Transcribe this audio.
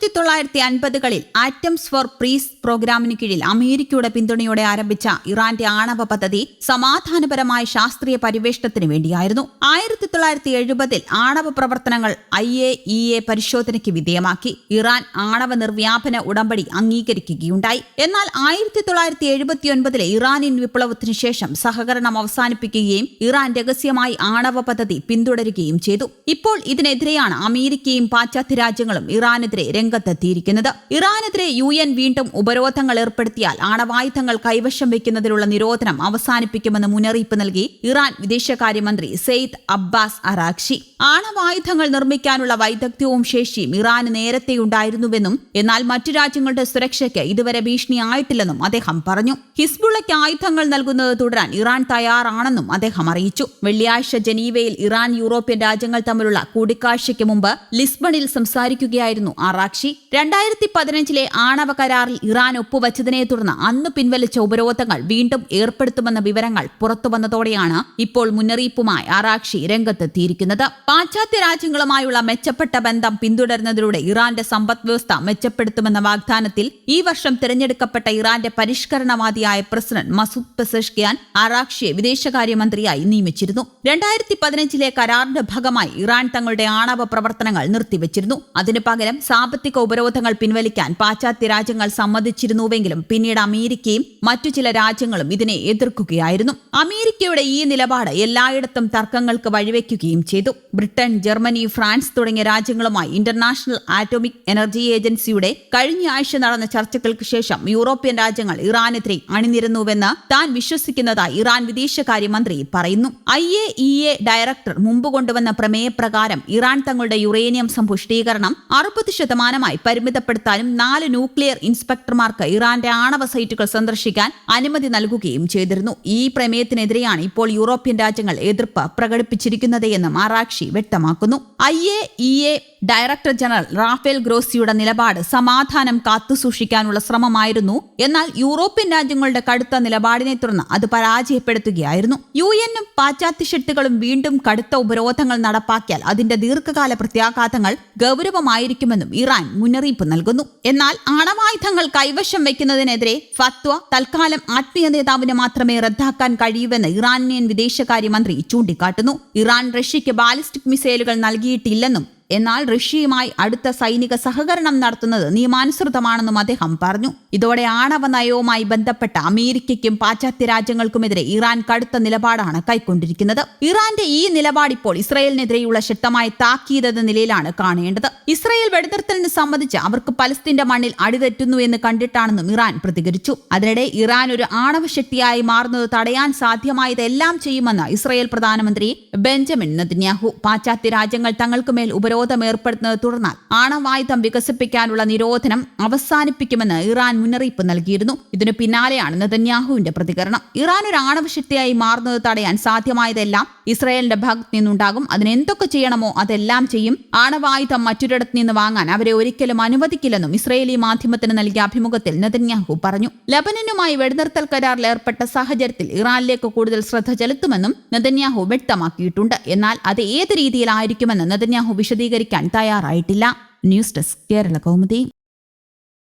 ആയിരത്തി തൊള്ളായിരത്തി അൻപതുകളിൽ atoms four പ്രീസ് പ്രോഗ്രാമിന് കീഴിൽ അമേരിക്കയുടെ പിന്തുണയോടെ ആരംഭിച്ച ഇറാന്റെ ആണവ പദ്ധതി സമാധാനപരമായ ശാസ്ത്രീയ പരിവേഷണത്തിന് വേണ്ടിയായിരുന്നു. ആയിരത്തി തൊള്ളായിരത്തി എഴുപതിൽ ആണവ പ്രവർത്തനങ്ങൾ ഐ എ ഇ എ പരിശോധനയ്ക്ക് വിധേയമാക്കി. ഇറാൻ ആണവ നിർവ്യാപന ഉടമ്പടി അംഗീകരിക്കുകയുണ്ടായി. എന്നാൽ ആയിരത്തി തൊള്ളായിരത്തി എഴുപത്തിയൊൻപതിലെ ഇറാനിയൻ വിപ്ലവത്തിനു ശേഷം സഹകരണം അവസാനിപ്പിക്കുകയും ഇറാൻ രഹസ്യമായി ആണവ പദ്ധതി പിന്തുടരുകയും ചെയ്തു. ഇപ്പോൾ ഇതിനെതിരെയാണ് അമേരിക്കയും പാശ്ചാത്യ രാജ്യങ്ങളും ഇറാനെതിരെ രംഗത്തെത്തിയിരിക്കുന്നത്. ഇറാനെതിരെ യു എൻ വീണ്ടും ഉപരോധങ്ങൾ ഏർപ്പെടുത്തിയാൽ ആണവായുധങ്ങൾ കൈവശം വയ്ക്കുന്നതിലുള്ള നിരോധനം അവസാനിപ്പിക്കുമെന്ന് മുന്നറിയിപ്പ് നൽകി ഇറാൻ വിദേശകാര്യമന്ത്രി സെയ്ദ് അബ്ബാസ് അറാക്ഷി ആണവായുധങ്ങൾ നിർമ്മിക്കാനുള്ള വൈദഗ്ധ്യവും ശേഷിയും ഇറാന് നേരത്തെയുണ്ടായിരുന്നുവെന്നും എന്നാൽ മറ്റു രാജ്യങ്ങളുടെ സുരക്ഷയ്ക്ക് ഇതുവരെ ഭീഷണിയായിട്ടില്ലെന്നും അദ്ദേഹം പറഞ്ഞു. ഹിസ്ബുള്ളയ്ക്ക് ആയുധങ്ങൾ നൽകുന്നത് തുടരാൻ ഇറാൻ തയ്യാറാണെന്നും അദ്ദേഹം അറിയിച്ചു. വെള്ളിയാഴ്ച ജനീവയിൽ ഇറാൻ യൂറോപ്യൻ രാജ്യങ്ങൾ തമ്മിലുള്ള കൂടിക്കാഴ്ചയ്ക്ക് മുമ്പ് ലിസ്ബണിൽ സംസാരിക്കുകയായിരുന്നു ആറാക്ഷി രണ്ടായിരത്തി പതിനഞ്ചിലെ ആണവ കരാറിൽ ഇറാൻ ഒപ്പുവച്ചതിനെ തുടർന്ന് അന്ന് പിൻവലിച്ച ഉപരോധങ്ങൾ വീണ്ടും ഏർപ്പെടുത്തുമെന്ന വിവരങ്ങൾ പുറത്തുവന്നതോടെയാണ് ഇപ്പോൾ മുന്നറിയിപ്പുമായി ആറാക്ഷി രംഗത്തെത്തിയിരിക്കുന്നത്. പാശ്ചാത്യ രാജ്യങ്ങളുമായുള്ള മെച്ചപ്പെട്ട ബന്ധം പിന്തുടരുന്നതിലൂടെ ഇറാന്റെ സമ്പദ് വ്യവസ്ഥ മെച്ചപ്പെടുത്തുമെന്ന വാഗ്ദാനത്തിൽ ഈ വർഷം തിരഞ്ഞെടുക്കപ്പെട്ട ഇറാന്റെ പരിഷ്കരണവാദിയായ പ്രസിഡന്റ് മസൂദ് പെസഷ്കിയാൻ ആറാക്ഷിയെ വിദേശകാര്യമന്ത്രിയായി നിയമിച്ചിരുന്നു. രണ്ടായിരത്തി പതിനഞ്ചിലെ കരാറിന്റെ ഭാഗമായി ഇറാൻ തങ്ങളുടെ ആണവ പ്രവർത്തനങ്ങൾ നിർത്തിവച്ചിരുന്നു. അതിനു പകരം സാമ്പത്തിക ഉപരോധങ്ങൾ പിൻവലിക്കാൻ പാശ്ചാത്യ രാജ്യങ്ങൾ സമ്മതിച്ചിരുന്നുവെങ്കിലും പിന്നീട് അമേരിക്കയും മറ്റു ചില രാജ്യങ്ങളും ഇതിനെ എതിർക്കുകയായിരുന്നു. അമേരിക്കയുടെ ഈ നിലപാട് എല്ലായിടത്തും തർക്കങ്ങൾക്ക് വഴിവെക്കുകയും ചെയ്തു. ബ്രിട്ടൻ ജർമ്മനി ഫ്രാൻസ് തുടങ്ങിയ രാജ്യങ്ങളുമായി ഇന്റർനാഷണൽ ആറ്റോമിക് എനർജി ഏജൻസിയുടെ കഴിഞ്ഞ ആഴ്ച നടന്ന ചർച്ചകൾക്ക് ശേഷം യൂറോപ്യൻ രാജ്യങ്ങൾ ഇറാനെതിരെ അണിനിരുന്നുവെന്ന് താൻ വിശ്വസിക്കുന്നതായി ഇറാൻ വിദേശകാര്യമന്ത്രി പറയുന്നു. I A E A director മുമ്പ് കൊണ്ടുവന്ന പ്രമേയപ്രകാരം ഇറാൻ തങ്ങളുടെ യുറേനിയം സമ്പുഷ്ടീകരണം അറുപത് ശതമാനമായി പരിമിതപ്പെടുത്താനും നാല് ന്യൂക്ലിയർ ഇൻസ്പെക്ടർമാർക്ക് ഇറാന്റെ ആണവ സൈറ്റുകൾ സന്ദർശിക്കാൻ അനുമതി നൽകുകയും ചെയ്തിരുന്നു. ഈ പ്രമേയത്തിനെതിരെയാണ് ഇപ്പോൾ യൂറോപ്യൻ രാജ്യങ്ങൾ എതിർപ്പ് പ്രകടിപ്പിച്ചിരിക്കുന്നത് എന്ന് വ്യക്തമാക്കുന്നു. I A E A director general Rafael ഗ്രോസിയുടെ നിലപാട് സമാധാനം കാത്തുസൂക്ഷിക്കാനുള്ള ശ്രമമായിരുന്നു. എന്നാൽ യൂറോപ്യൻ രാജ്യങ്ങളുടെ കടുത്ത നിലപാടിനെ തുടർന്ന് അത് പരാജയപ്പെടുത്തുകയായിരുന്നു. യു എന്നും പാശ്ചാത്യ വീണ്ടും കടുത്ത ഉപരോധങ്ങൾ നടപ്പാക്കിയാൽ അതിന്റെ ദീർഘകാല പ്രത്യാഘാതങ്ങൾ ഗൗരവമായിരിക്കുമെന്നും ഇറാൻ മുന്നറിയിപ്പ് നൽകുന്നു. എന്നാൽ ആണവായുധങ്ങൾ കൈവശം വയ്ക്കുന്നതിനെതിരെ ഫത്വ തൽക്കാലം ആത്മീയ നേതാവിന് മാത്രമേ റദ്ദാക്കാൻ കഴിയൂവെന്ന് ഇറാനിയൻ വിദേശകാര്യമന്ത്രി ചൂണ്ടിക്കാട്ടുന്നു. ഇറാൻ റഷ്യയ്ക്ക് ബാലിസ്റ്റിക് മിസൈലുകൾ നൽകിയിട്ടില്ലെന്നും എന്നാൽ റഷ്യയുമായി അടുത്ത സൈനിക സഹകരണം നടത്തുന്നത് നിയമാനുസൃതമാണെന്നും അദ്ദേഹം പറഞ്ഞു. ഇതോടെ ആണവ നയവുമായി ബന്ധപ്പെട്ട അമേരിക്കയ്ക്കും പാശ്ചാത്യ രാജ്യങ്ങൾക്കുമെതിരെ ഇറാൻ കടുത്ത നിലപാടാണ് കൈക്കൊണ്ടിരിക്കുന്നത്. ഇറാന്റെ ഈ നിലപാട് ഇപ്പോൾ ഇസ്രയേലിനെതിരെയുള്ള ശക്തമായ താക്കീതെന്ന നിലയിലാണ് കാണേണ്ടത്. ഇസ്രയേൽ വെടിനിർത്തലിന് സംബന്ധിച്ച് അവർക്ക് പലസ്തീന്റെ മണ്ണിൽ അടിതെറ്റുന്നു എന്ന് കണ്ടിട്ടാണെന്നും ഇറാൻ പ്രതികരിച്ചു. അതിനിടെ ഇറാൻ ഒരു ആണവ ശക്തിയായി മാറുന്നത് തടയാൻ സാധ്യമായതെല്ലാം ചെയ്യുമെന്ന് ഇസ്രയേൽ പ്രധാനമന്ത്രി ബെഞ്ചമിൻ നെതന്യാഹു. പാശ്ചാത്യ രാജ്യങ്ങൾ തങ്ങൾക്കുമേൽ ഉപരോധം നിരോധം ഏർപ്പെടുത്തുന്നത് തുടർന്നാൽ ആണവായുധം വികസിപ്പിക്കാനുള്ള നിരോധനം അവസാനിപ്പിക്കുമെന്ന് ഇറാൻ മുന്നറിയിപ്പ് നൽകിയിരുന്നു. ഇതിനു പിന്നാലെയാണ് നെതന്യാഹുവിന്റെ പ്രതികരണം. ഇറാൻ ഒരു ആണവശക്തിയായി മാറുന്നത് തടയാൻ സാധ്യമായതെല്ലാം ഇസ്രായേലിന്റെ ഭാഗത്ത് നിന്നുണ്ടാകും. അതിനെന്തൊക്കെ ചെയ്യണമോ അതെല്ലാം ചെയ്യും. ആണവായുധം മറ്റൊരിടത്ത് നിന്ന് വാങ്ങാൻ അവരെ ഒരിക്കലും അനുവദിക്കില്ലെന്നും ഇസ്രയേലി മാധ്യമത്തിന് നൽകിയ അഭിമുഖത്തിൽ നെതന്യാഹു പറഞ്ഞു. ലബനനുമായി വെടിനിർത്തൽ കരാറിൽ ഏർപ്പെട്ട സാഹചര്യത്തിൽ ഇറാനിലേക്ക് കൂടുതൽ ശ്രദ്ധ ചെലുത്തുമെന്നും നെതന്യാഹു വ്യക്തമാക്കിയിട്ടുണ്ട്. എന്നാൽ അത് ഏത് രീതിയിലായിരിക്കുമെന്ന് നെതന്യാഹു വിശദീകരിച്ചു സ്വീകരിക്കാൻ തയ്യാറായിട്ടില്ല. News desk Kerala Kaumudi.